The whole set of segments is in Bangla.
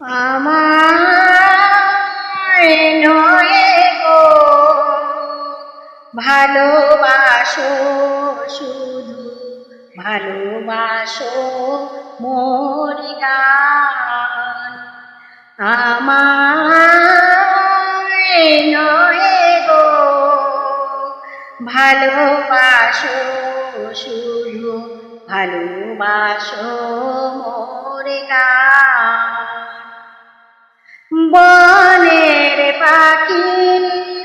আমায় নয় গো, ভালোবাসো শুধু, ভালোবাসো মোর গান। আমায় নয় গো, ভালোবাসো শুধু, ভালোবাসো মোর বনের পাখি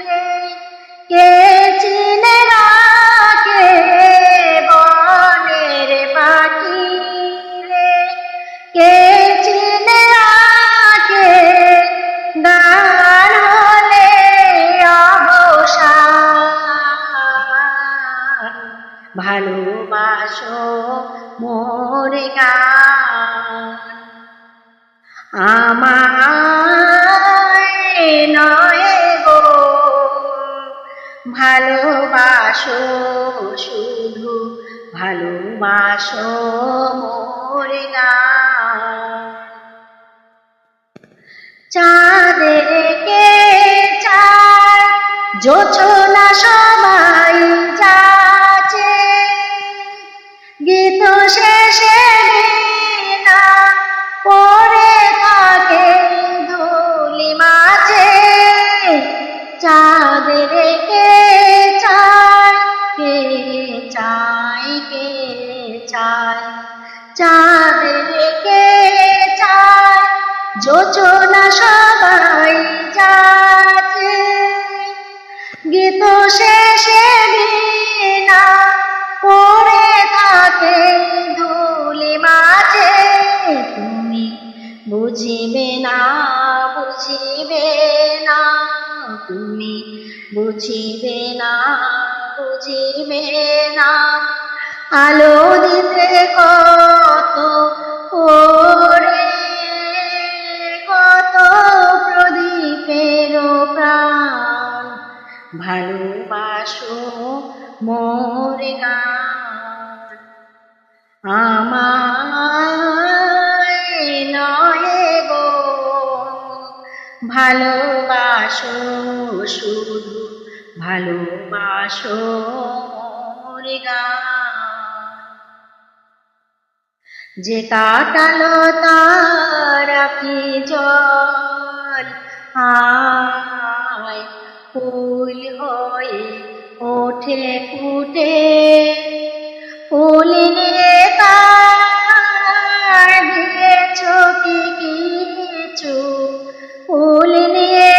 রে, কে চিনে রাখে বনের পাখি রে? কে চিনে রাখে গান হলে অবসান? ভালোবাসো মোর গান। আমায় নয় গো ভালোবাসো শুধু ভালোবাসো মোর চাঁদেরকে জোছনা সবাই যাচ্ছে গীত শেষে চায় কে চায় চাঁদেরকে চায় যোচনা সবাই যাচ্ছে। গীত শেষে না পড়ে থাকে ধুলি মাঝে। তুমি বুঝিবে না বুঝিবে না, তুমি বুঝিবে না বুঝিবে না। আলো দিতে কত ওরে, কত প্রদীপের প্রাণ। ভালোবাসো মোর আমায় নয় গো, ভালোবাসো শুধু, ভালোবাসো মোর গান। যে কাটালো তার কি জল আয় ফুল হয়ে ওঠে ফুটে। ফুল নিয়ে তার দিয়েছ কি কিছু, ফুল নিয়ে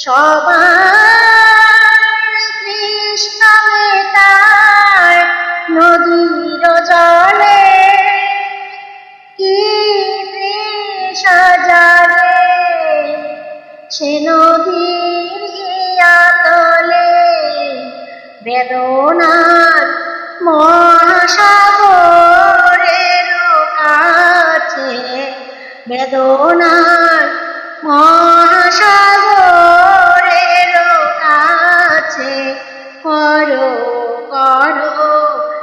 সবার কৃষ্ণ নদীর জলে কি সাজালে সে নদীর তলে বেদনার মহাসাগরের কাছে বেদনার মহাসাগরের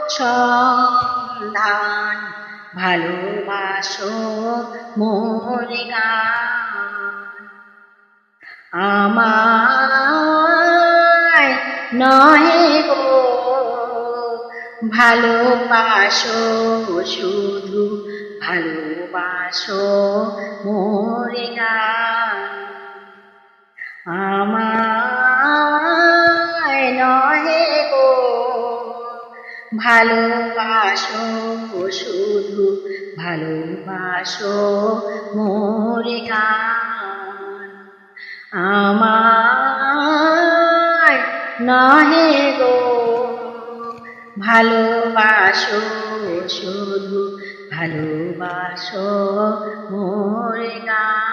সন্ধান ভালোবাসো মোর আমায় নহে গো ভালোবাসো শুধু ভালোবাসো মোর গান। ভালোবাসো শুধু ভালোবাসো মোর গান। আমায় নহে গো ভালোবাসো শুধু ভালোবাসো মোর গান।